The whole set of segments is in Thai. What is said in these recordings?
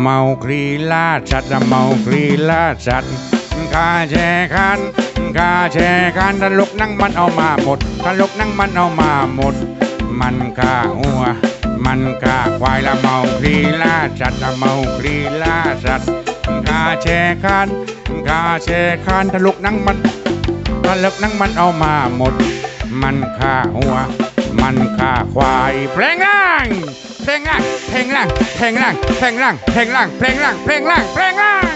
เมาคลีลาชัดเมาคลีลาชัดกาแชคันกาแชคันตลกนั่งมันเอามาหมดตลกนั่งมันเอามาหมด มันกาหัว มันกาควายละเมาคลีลาชัดละเมาคลีลาชัดกาแชคันกาแชคันตลกนั่งมันตลกนั่งมันเอามาหมด มันฆ่าหัว มันฆ่าควายเพลงล่างเพลงล่างเพลงล่างเพลงล่างเพลงล่างเพลงล่างเพลงล่างเพลงล่างเพลงล่าง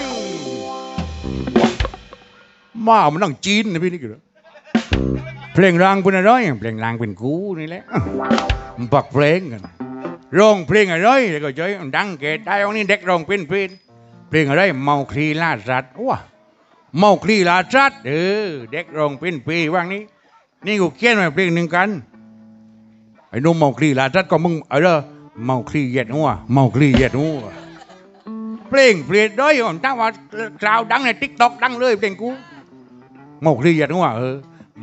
มามันต้องจีนนะพี่นี่กี่เพลงล่างเป็นอะไรเพลงล่างเป็นกูนี่แหละมันปักเพลงกันร้องเพลงอะไรแล้วก็ใจดังเกตได้วันนี้เด็กร้องเป็นเพลงเพลงอะไรเมาคลีลาสัตว์ว้าเมาคลีลาจัดเออเด็กร้องเป็นปีว่างนี้นี่กูเขียนมาเพลงหนึ่งกัน ไอ้นุ่มเมาคลีลาจัดก็มึงไอเออเมาคลีเหย็ดหัวเมาคลีเหย็ดหัวเพลงเปลี่ยนด้วยผมตั้งว่าคราวดังในทิกตอกดังเลยเพลงกูเมาคลีเหย็ดหัวเออ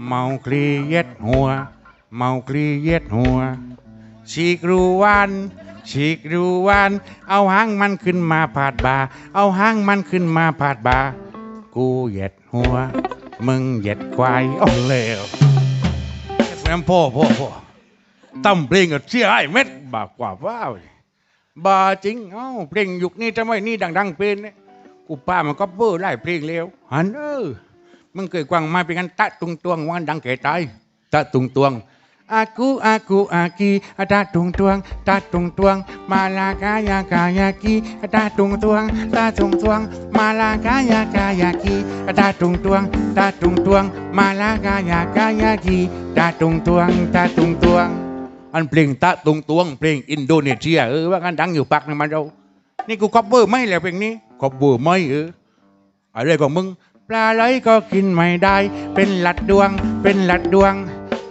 เมาคลีเหย็ดหัวเมาคลีเหย็ดหัวฉีกรูวันฉีกรูวัน เอาหางมันขึ้นมาผาดบา เอาหางมันขึ้นมาผาดบา กูเหย็ดหัว มึงเหย็ดควายโอ้เลวแม่พ่อพ่อพ่อ ตั้มเพลงกับเสียไอ้เม็ดบากกว่าว้าวบาจริงเอ้าเพลงยุคนี้ทำไมนี่ดัง ๆ เป็นเนี่ยกูป้ามันก็เบอร์ไล่เพลงเร็วหันเออมึงเคยกวางมาเป็นกันตะตุงตวงวันดังเกตายตะตุงตวงอากูอากูอากีอาตาตุงตวงตาตุงตวง มาลากายากายากีอาตาตุงตวงตาตุงตวง มาลากายากายากีอาตาตุงตวงตาตุงตวง มาลากายากายากีตาตุงตวงตาตุงตวง อันเพลงตะตุงตวงเพลงอินโดนีเซียเออว่ากันดังอยู่ปักนึงมันเรา นี่กูคอปเบอร์ไม่แล้วเพลงนี้คอปเบอร์ไม่เอออะไรของมึงปลาไหลก็กินไม่ได้ เป็นหลัดดวง เป็นหลัดดวง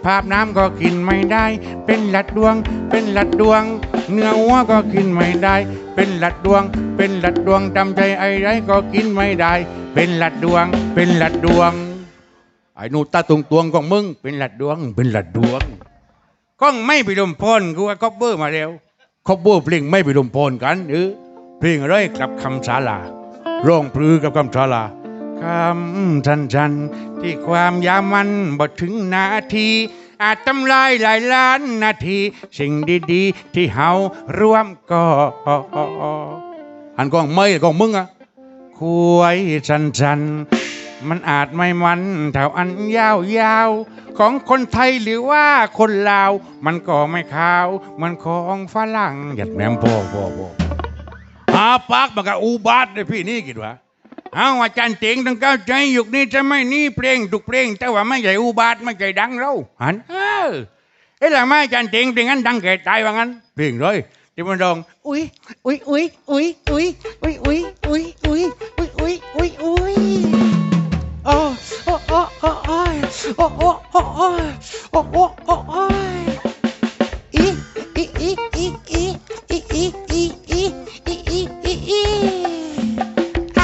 ภาพน้ำก็กินไม่ได้ เป็นหลัดดวง เป็นหลัดดวง เนื้อวัวก็กินไม่ได้ เป็นหลัดดวง เป็นหลัดดวงจำใจไอ้ไรก็กินไม่ได้ เป็นหลัดดวง เป็นหลัดดวงไอ้หนูตาตรงตวงของมึง เป็นหลัดดวง เป็นหลัดดวง ก้องไม่ไปดมพรกูว่าคอปเบอร์มาแล้วคอปเบอร์เพลงไม่ไปดมพรกันเออเพลงอะไรกับคำสาลาร้องพลือกับคำสาลาคำชันชันที่ความยามันบ่ถึงนาที อาจทำลายหลายล้านนาที สิ่งดีๆ ที่เฮาร่วมก็อันกองไม่กองมึงอะคุยชันชัน มันอาจไม่มันเท่าอันยาวยาวๆของคนไทยหรือว่าคนลาว มันก็ไม่ขาวเหมันของฝรั่งหยัดแมมพ่อพ่อพ่อหาปากมันก็อุบาทเลยพี่นี่คิดว่าเอาอาจารย์เต็งต้องเข้าใจยุคนี้จะไม่นี่เพลงทุกเพลง แต่ว่าไม่ใช่อุบาทไม่ใช่ดังเราหันเออเอ้หลังไม่อาจารย์เต็งเพลงนั้นดังแก่ตายว่างั้นเพลงเลยที่มันร้องอุ้ยอุ้ยอุ้ยอุ้ยอุ้ยอุ้ยอุ้ยอุ้ยอุ้ยอุ้ยอุ้ยอุ้ย อ้โอ้โอ้โอ้โอ้โอ้โอ้โอ้โอ้โอ้โอ้โอ้โอ้อีอีอีอีอีอีอีอีอีอีอีอีอีไอ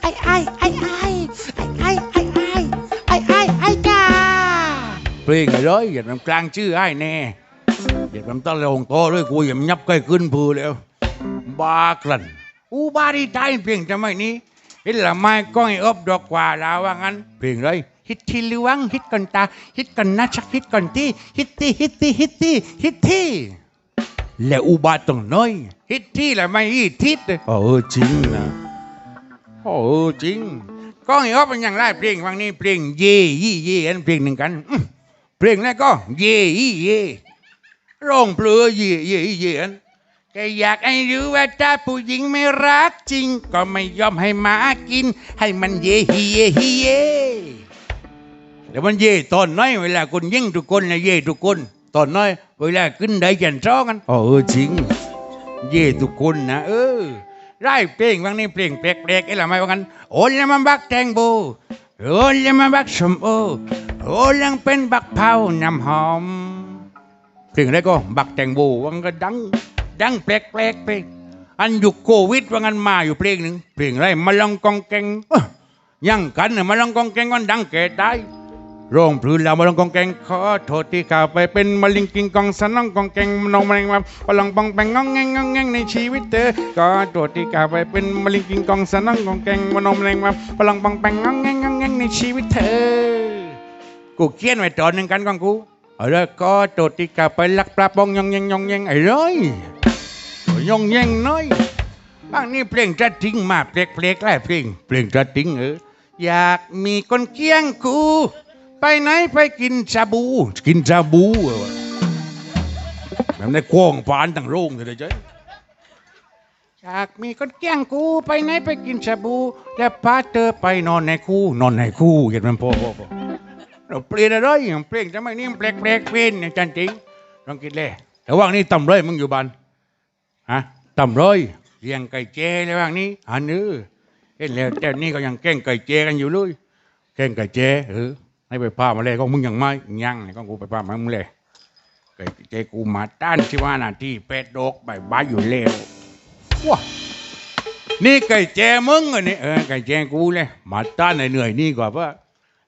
ไอไอไอไอไอไอไอไอไอไอกาเพลงเลยอย่าทำกลางชื่อให้แน่อย่าทำตะลงโตด้วยกูอย่ายับใกล้ขึ้นพือแล้วบากลันอูบาดีใจเพลงจะไม่นี้ เห็นละไม้ก้อยอบดอกกว่าลาว่างั้นเพลงอะไรฮิตทีลวงฮิตกันตาฮิตกันนะชักฮิตกันที่ฮิตที่ฮิตที่ฮิตที่ฮิตที่และอุบาตรงน้อยฮิตที่ละไม่ฮิตทิศเออจริงนะโอ้จริงก็เห็นว่าเป็นอย่างไรเพลงฟังนี้เพลงเย่ยี่เย่อันเพลงหนึ่งกันอื้อเพลงแรกก็เย่ยี่เย่ร้องเพลือเย่เย่เย่อันแกอยากให้รู้ว่าถ้าผู้หญิงไม่รักจริง ก็ไม่ยอมให้หมากิน ให้มันเย่ฮีเย่ฮีเย่เดี๋ยวมันเย่ตอนน้อยเวลาคนยิ่งทุกคนนะเย่ทุกคน ตอนน้อย เวลาขึ้นได้จันทร้องกันอ๋อเออจริง เย่ทุกคนนะเออไร่เพลงบางนี้เพลงแปลกๆไอ้ละไม่ว่ากันโอ้ยมันบักแตงโบโอ้ยมันบักสมโอโอ้ยังเป็นบักเผาน้ำหอมเพลงอะไรก็บักแตงโบวังก็ดัง ดังแปลกๆไปอันอยู่โควิดว่างันมาอยู่เพลงหนึ่งเพลงไรมาลองกองแกงยังกันน่ะมาลองกองแกงกันดังแก่ตายโรงพลืนแล้วมาลงกองแกงขอโทษที่ข่าไปเป็นมะลิงกิงกองสนองกองแกงนองมะเร็งมาพลังปองแปงงองแงงงองแงงในชีวิตเธอขอโทษที่ข่าไปเป็นมะลิงกิงกองสนองกองแกงมะนองมะเร็งมาพลังปองแปงงองแงงงองแงงในชีวิตเธอกูเขียนไว้ตอนหนึ่งกันของกูเอาละก็โตติกาไปลักปลาปองยองแยงยองแยงไอ้ร้อย ยองแยงน้อยบางนี่เพลงจะทิ้งมาเพลกเพลกไล่เพลงเพลงจะทิ้งเอออยากมีคนเคียงกูไปไหนไปกินชาบู กินชาบูเออแบบในกวงปานตั้งโรงเลยเจ้อยากมีคนเคียงกูไปไหนไปกินชาบู แล้วพาเธอไปนอนในคู่นอนในคู่เห็นมันพอพอพอเราเปลี่ยนอะไรอย่างเปลี่ยนจะไม่นี่มแปลกแปลกเป็นอย่างจันจริงลองคิดเลยแต่ว่างนี้ต่ำเลยมึงอยู่บ้าน ฮะต่ำเลยเลี้ยงไก่เจเลยว่างนี้อันนี้เห็นแล้วแต่นี่ก็ยังแกล้งไก่เจกันอยู่เลยแกล้งไก่เจเออให้ไปพามาเลยก็มึงยังไม่ยังเลยก็กูไปพามามึงเลยไก่เจกูมาต้านที่ว่านาที่เป็ดดกใบใบายอยู่แล้วว้านี่ไก่เจมึงอันนี้เออไก่เจกูเลยมาต้านเหนื่อยนี่กว่าเพราะ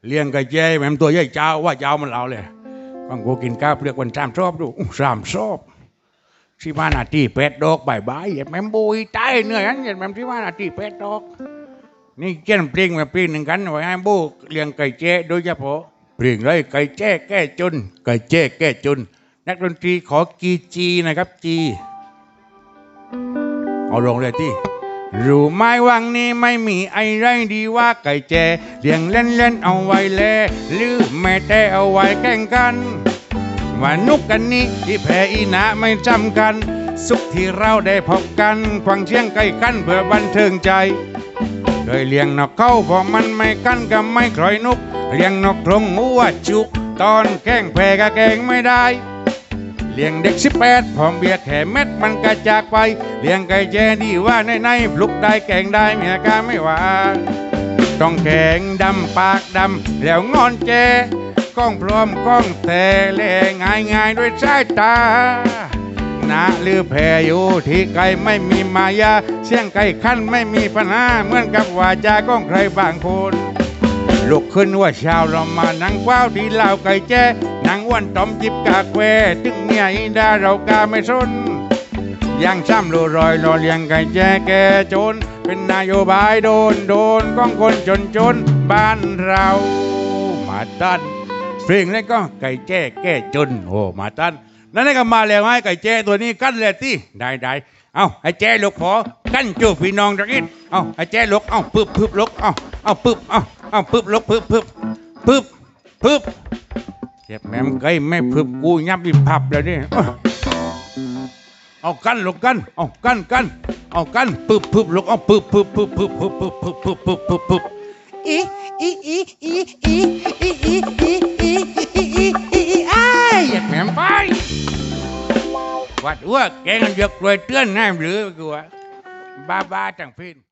เลี้ยงไก่เจ้แม่ตัวใหญ่เจ้าว่าเจ้ามันเราเลยกังกูกินข้าวเปลือกวันสามชอบดูสามชอบ ที่บ้านาทีเป็ดดอกใบายบายแมมบุยตายเหนื่อยอันเห็นแมมที่บ้านาทีเป็ดดอก นี่เกี่ยนเพลงมาเพลงหนึ่งกันไว้ให้บูเลี้ยงไก่เจ้โดยเฉพาะเพลงเลยไก่เจ้แก้จน ไก่เจ้แก้จน นักดนตรีขอกีจีนะครับจีเอาลงเลยที่รู้ไหมวังนี้ไม่มีไอ้ไรดีว่าไก่แจเลี้ยงเล่นเล่นเอาไว้แลหรือแม่แต่เอาไว้แข่งกัน ว่านุกกันนี้ที่แพ้อีนาไม่จำกัน สุขที่เราได้พบกันฟังเชียงไก่กันเพื่อบันเทิงใจ เคยเลี้ยงนกเข้าพอมันไม่กันก็ไม่ครอยนุก เลี้ยงนกตรงหัวจุก ตอนแก้งแพ้ก็แก้งไม่ได้ เลี้ยงเด็กสิบแปดพร้อมเบียร์แค่เม็ดมันก็จากไป เลี้ยงไก่แจดีว่าในในปลุกได้แกงได้เมียกาไม่ว่า ต้องแข็งดำปากดำแล้วงอนแจ กล้องพร้อมกล้องแต่แลง่ายง่ายด้วยสายตานาหรือแพอยู่ที่ไก่ไม่มีมายาเสียงไก่ขั้นไม่มีปัญหาเหมือนกับวาจาก้องใครบางคนลุกขึ้นว่าช้าเรามานั่งกว้าวที่ลาไก่แจ้นั่งอ้วันต้อมจิบกาแควถึงเมียอินดาเรากาไม่สนยังซ้ำโลรอยรอเลี้ยงไก่แจ้แกจน เป็นนโยบายโดนโดนของคนจนจนบ้านเรามาตัน เพลงนี้ก็ไก่แจ้แก้จนโอ้มาตันนั่นก็มาแล้วให้ไก่แจ้ตัวนี้กั้นเลยที่ได้ได้เอาไอ้แจ้ลูกขอกั้นจูบพี่น้องตะกิดเอาไอ้แจ้ลูกเอาปึ๊บปึ๊บลูกเอาเอาปึ๊บเอาเอาปึ๊บลูกปึ๊บปึ๊บปึ๊บปึ๊บเจ็บแม่มไก่ไม่ปึ๊บกูยับอีพับแล้วนี่เอาเอากั้นลูกกั้นเอากั้นกั้นเอากั้นปึ๊บปึ๊บลูกเอาปึ๊บปึ๊บปึ๊บปึ๊บปึ๊บปึ๊บปึ๊บปึ๊บปึ๊บปึ๊บปึ๊บอี mẹ bay. Và đua kẹn giật rồi trơn nam lửa của ba ba thằng phim.